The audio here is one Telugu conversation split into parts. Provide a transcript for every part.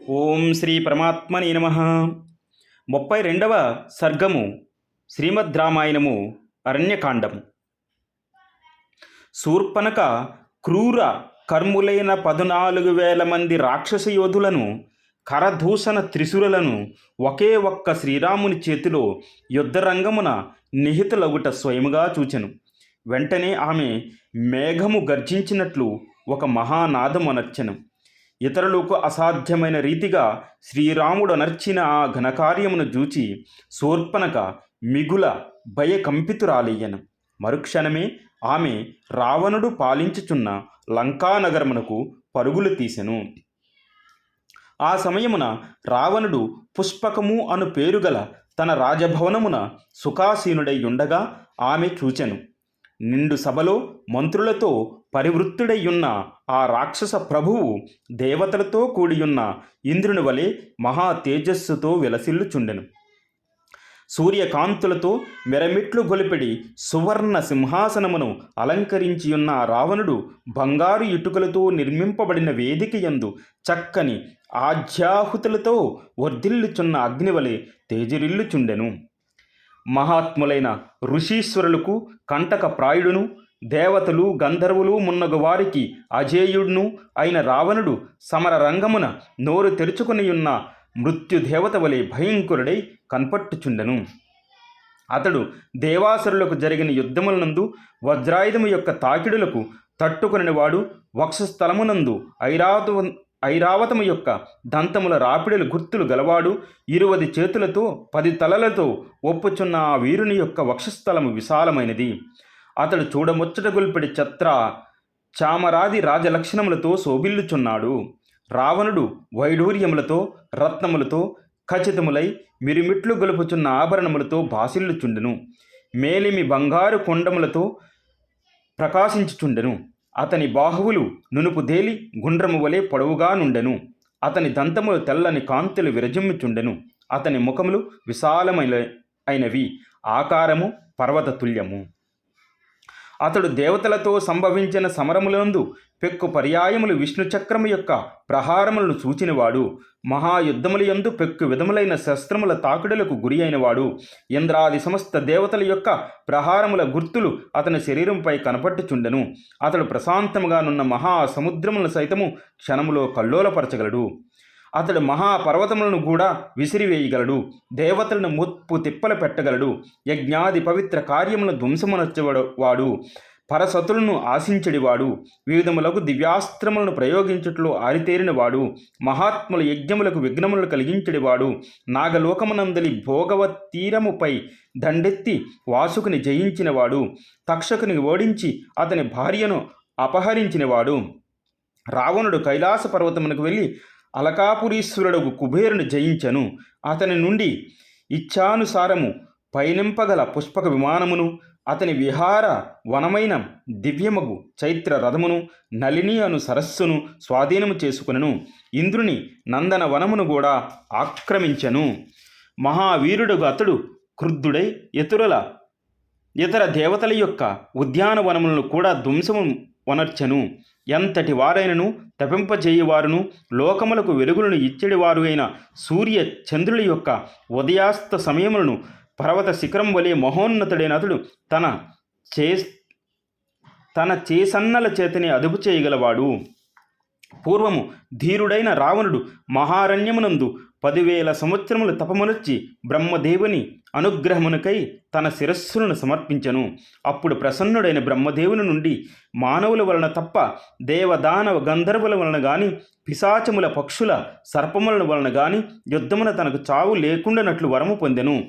ఓం శ్రీ పరమాత్మని నమ. ముప్పై రెండవ సర్గము శ్రీమద్ రామాయణము అరణ్యకాండము శూర్పనక క్రూర కర్ములైన పదునాలుగు వేల మంది రాక్షస యోధులను కరదూషణ త్రిశూరులను ఒకే ఒక్క శ్రీరాముని చేతిలో యుద్ధరంగమున నిహితులగుట స్వయముగా చూచెను. వెంటనే ఆమె మేఘము గర్జించినట్లు ఒక మహానాదమునర్చెను ఇతరులకు అసాధ్యమైన రీతిగా శ్రీరాముడు నర్చిన ఆ ఘనకార్యమును జూచి శూర్పనక మిగుల భయకంపితురాలయ్యను. మరుక్షణమే ఆమె రావణుడు పాలించుచున్న లంకానగరమునకు పరుగులు తీసెను. ఆ సమయమున రావణుడు పుష్పకము అను పేరుగల తన రాజభవనమున సుఖాసీనుడై ఉండగా ఆమె చూచెను. నిండు సభలో మంత్రులతో పరివృత్తుడయ్యున్న ఆ రాక్షస ప్రభువు దేవతలతో కూడియున్న ఇంద్రుని వలె మహా తేజస్సుతో విలసిల్లుచుండెను. సూర్యకాంతులతో మెరమిట్లు గొలిపిడి సువర్ణ సింహాసనమును అలంకరించియున్న రావణుడు బంగారు ఇటుకలతో నిర్మింపబడిన వేదిక యందు చక్కని ఆధ్యాహుతులతో వర్ధిల్లుచున్న అగ్నివలె తేజరిల్లుచుండెను. మహాత్ములైన ఋషీశ్వరులకు కంటక ప్రాయుడును దేవతలు గంధర్వులు మున్నగు వారికి అజేయుడును అయిన రావణుడు సమర రంగమున నోరు తెరుచుకునియున్న మృత్యుదేవత వలె భయంకరుడై కనపట్టుచుండెను. అతడు దేవాసురులకు జరిగిన యుద్ధములనందు వజ్రాయుధము యొక్క తాకిడులకు తట్టుకొనివాడు వక్షస్థలమునందు ఐరావత ఐరావతము యొక్క దంతముల రాపిడుల గుర్తులు గలవాడు ఇరువది చేతులతో పది తలలతో ఒప్పుచున్న ఆ వీరుని యొక్క వక్షస్థలము విశాలమైనది. అతడు చూడముచ్చట గొల్పెడి ఛత్ర చామరాది రాజలక్షణములతో శోభిల్లుచున్నాడు. రావణుడు వైఢూర్యములతో రత్నములతో ఖచ్చితములై మిరిమిట్లు గొలుపుచున్న ఆభరణములతో బాసిల్లుచుండెను. మేలిమి బంగారు కొండములతో ప్రకాశించుచుండెను. అతని బాహువులు నునుపు దేలి గుండ్రము వలె పొడవుగా నుండెను. అతని దంతములు తెల్లని కాంతులు విరజిమ్ముచుండెను. అతని ముఖములు విశాలమైన అయినవి. ఆకారము పర్వత తుల్యము అతడు దేవతలతో సంభవించిన సమరములందు పెక్కు పర్యాయములు విష్ణుచక్రము యొక్క ప్రహారములను సూచినవాడు మహాయుద్ధముల యందు పెక్కు విధములైన శస్త్రముల తాకుడులకు గురి అయినవాడు. ఇంద్రాది సమస్త దేవతల యొక్క ప్రహారముల గుర్తులు అతని శరీరంపై కనపట్టుచుండెను. అతడు ప్రశాంతముగానున్న మహాసముద్రములను సైతము క్షణములో కల్లోలపరచగలడు. అతడు మహాపర్వతములను కూడా విసిరివేయగలడు. దేవతలను ముప్పు తిప్పలు పెట్టగలడు. యజ్ఞాది పవిత్ర కార్యములను ధ్వంసమునర్చవాడు వాడు. పరసతులను ఆశించడివాడు వివిధములకు దివ్యాస్త్రములను ప్రయోగించుట్లో ఆరితేరినవాడు. మహాత్ముల యజ్ఞములకు విఘ్నములను కలిగించడివాడు నాగలోకమునందలి భోగవత్ తీరముపై దండెత్తి వాసుకుని జయించినవాడు. తక్షకుని ఓడించి అతని భార్యను అపహరించినవాడు. రావణుడు కైలాస పర్వతమునకు వెళ్ళి అలకాపురీశ్వరుడు కుబేరుని జయించను. అతని నుండి ఇచ్ఛానుసారము పయనింపగల పుష్పక విమానమును అతని విహార వనమైన దివ్యమగు చైత్ర రథమును నలిని అను సరస్సును స్వాధీనము చేసుకునను. ఇంద్రుని నందన వనమును కూడా ఆక్రమించను. మహావీరుడు అతడు క్రుద్ధుడై ఇతరుల ఇతర దేవతల యొక్క ఉద్యానవనములను కూడా ధ్వంసము వనర్చెను. ఎంతటి వారైనను తపింపజేయువారును లోకములకు వెలుగులను ఇచ్చడివారు అయిన సూర్య చంద్రుల యొక్క ఉదయాస్త సమయములను పర్వత శిఖరం వలె మహోన్నతుడైన అతడు తన చే తన చేసన్నల చేతనే అదుపు చేయగలవాడు. పూర్వము ధీరుడైన రావణుడు మహారణ్యమునందు పదివేల సంవత్సరములు తపమునొచ్చి బ్రహ్మదేవుని అనుగ్రహమునకై తన శిరస్సులను సమర్పించను. అప్పుడు ప్రసన్నుడైన బ్రహ్మదేవుని నుండి మానవుల వలన తప్ప దేవదానవ గంధర్వుల వలన గాని పిశాచముల పక్షుల సర్పముల వలన గాని యుద్ధమున తనకు చావు లేకుండానట్లు వరము పొందెను.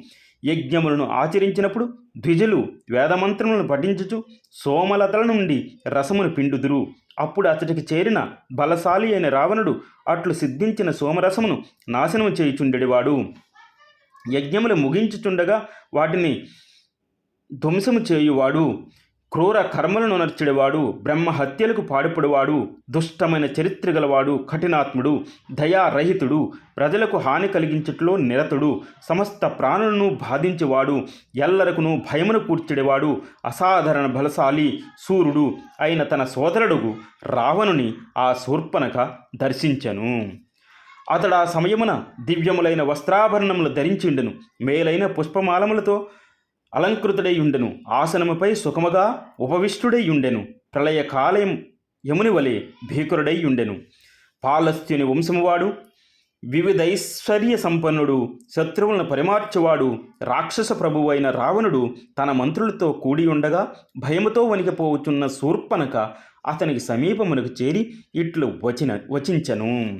యజ్ఞములను ఆచరించినప్పుడు ద్విజులు వేదమంత్రములను పఠించుచు సోమలతల నుండి రసమును పిండుదురు. అప్పుడు అతడికి చేరిన బలశాలి అయిన రావణుడు అట్లు సిద్ధించిన సోమరసమును నాశనము చేయుచుండెడివాడు. యజ్ఞములు ముగించుచుండగా వాటిని ధ్వంసము చేయువాడు. క్రూర కర్మలను నర్చెడివాడు బ్రహ్మ హత్యలకు దుష్టమైన చరిత్ర గలవాడు కఠినాత్ముడు దయారహితుడు ప్రజలకు హాని కలిగించట్లో నిరతుడు సమస్త ప్రాణులను బాధించేవాడు ఎల్లరకును భయమును కూర్చెడివాడు అసాధారణ బలశాలి సూర్యుడు అయిన తన సోదరుడు రావణుని ఆ శూర్పనక దర్శించెను. అతడు ఆ సమయమున దివ్యములైన వస్త్రాభరణములు ధరించిండును. మేలైన పుష్పమాలములతో అలంకృతుడై ఉండెను ఆసనముపై సుఖముగా ఉపవిష్టుడై ఉండెను ప్రళయ కాలయం యముని వలె భీకరుడై ఉండెను పాలస్త్యుని వంశమువాడు వివిధైశ్వర్య సంపన్నుడు శత్రువులను పరిమార్చువాడు రాక్షస ప్రభువు అయిన రావణుడు తన మంత్రులతో కూడి ఉండగా భయముతో వణికిపోతున్న శూర్పనక అతనికి సమీపమునకు చేరి ఇట్లు వచిన వచించను.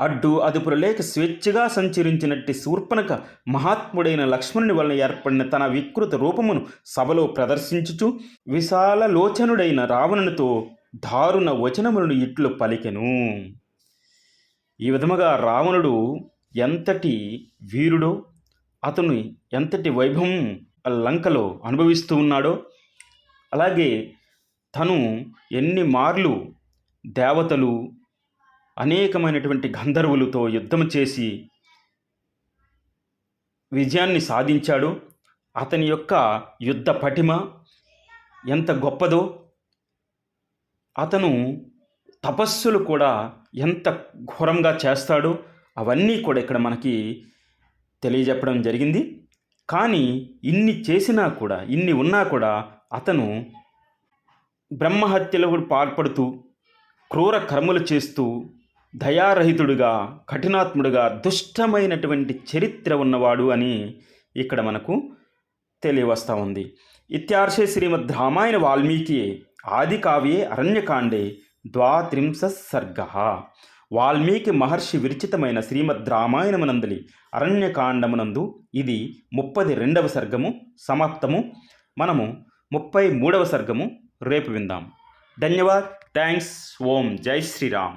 అడ్డు అదుపులు లేక స్వేచ్ఛగా సంచరించినట్టి శూర్పనక మహాత్ముడైన లక్ష్మణుని వలన ఏర్పడిన తన వికృత రూపమును సభలో ప్రదర్శించుచు విశాల లోచనుడైన రావణునితో దారుణ వచనములను ఇట్లు పలికెను. ఈ విధముగా రావణుడు ఎంతటి వీరుడో అతను ఎంతటి వైభవం ఆ లంకలో అనుభవిస్తూ ఉన్నాడో అలాగే తను ఎన్ని మార్లు దేవతలు అనేకమైనటువంటి గంధర్వులతో యుద్ధం చేసి విజయాన్ని సాధించాడు. అతని యొక్క యుద్ధ పటిమ ఎంత గొప్పదో అతను తపస్సులు కూడా ఎంత ఘోరంగా చేస్తాడో అవన్నీ కూడా ఇక్కడ మనకి తెలియజెప్పడం జరిగింది. కానీ ఇన్ని చేసినా కూడా ఇన్ని ఉన్నా కూడా అతను బ్రహ్మహత్యలకు పాల్పడుతూ క్రూర కర్మలు చేస్తూ దయారహితుడుగా కఠినాత్ముడుగా దుష్టమైనటువంటి చరిత్ర ఉన్నవాడు అని ఇక్కడ మనకు తెలియవస్తూ ఉంది. ఇత్యార్షే శ్రీమద్ రామాయణ వాల్మీకి ఆది కావ్యే అరణ్యకాండే ద్వాత్రింశ సర్గ. వాల్మీకి మహర్షి విరచితమైన శ్రీమద్ రామాయణమునందలి అరణ్యకాండమునందు ఇది ముప్పది రెండవ సర్గము సమాప్తము. మనము ముప్పై మూడవ సర్గము రేపు విందాం. ధన్యవాద్. థ్యాంక్స్. ఓం. జై శ్రీరామ్.